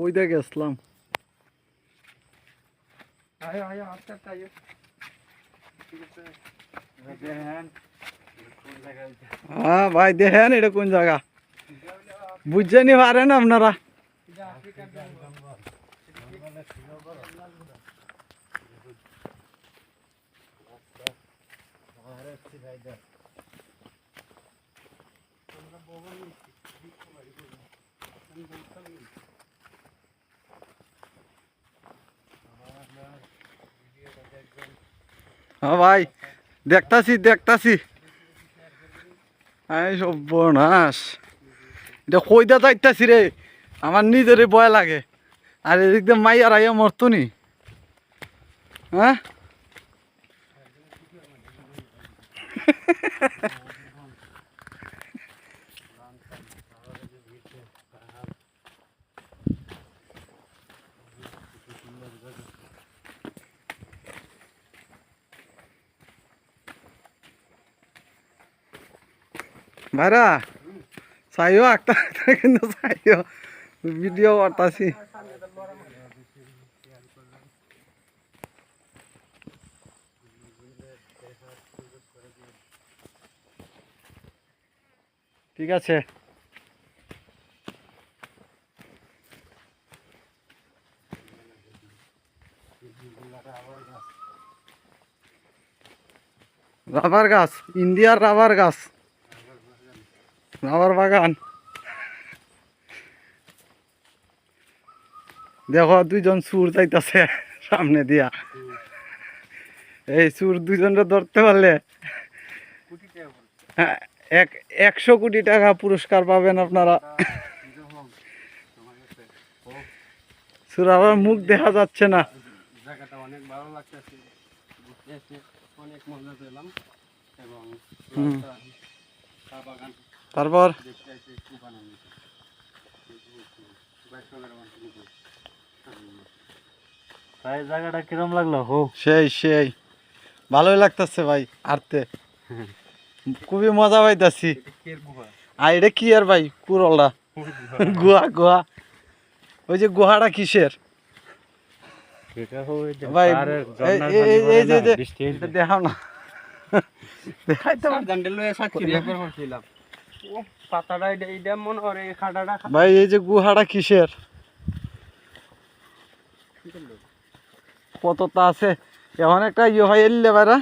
ওই দিকে গেছিলাম আয়ো আয়ো আস্তে আস্তে আয়ো ঠিক আছে দেখেন কোন জায়গায় হ্যাঁ ভাই দেখেন এটা কোন জায়গা বুঝতে নি পারেন আপনারা হ্যাঁ ভাই, দেখতাছি দেখতাছি। এই সর্বনাশ। এটা কইদা যাইতাছি রে, আমার নিজেরই ভয় লাগে। আর এদিক দিয়ে আর আইয়া মরতো নি। হ্যাঁ? ভাইরা চাইও একটা কিন্তু চাইও। ভিডিও করতাছি ঠিক আছে। রাবার গাছ ইন্ডিয়ার রাবার গাছ। রাবার বাগান। দেখো দুইজন সুর যাইতাছে সামনে দিয়া। এই সুর দুইজনটা ধরতে পারলে হ্যাঁ, এক একশো কোটি টাকা পুরস্কার পাবেন আপনারা। সুর আবার মুখ দেখা যাচ্ছে না। জায়গাটা অনেক ভালো লাগতেছে। অনেক মজা পেলাম। এবং বাগান তারপর? জায়গাটা কিরম লাগল? হো। সেই সেই। ভালোই লাগতেছে ভাই আরতে খুবই মজা পাইতাছি। আর এটা কি আর ভাই কুরলটা গুহা গুহা। ওই যে গুহাটা কিসের? ভাই এই যে দেখাও না। দেখাইতে পাতাটা এটা মনে এই খাটাটা ভাই এই যে গুহাটা কিসের? কতটা আছে? এখন একটা ইয়ে হয় এলে বাইরা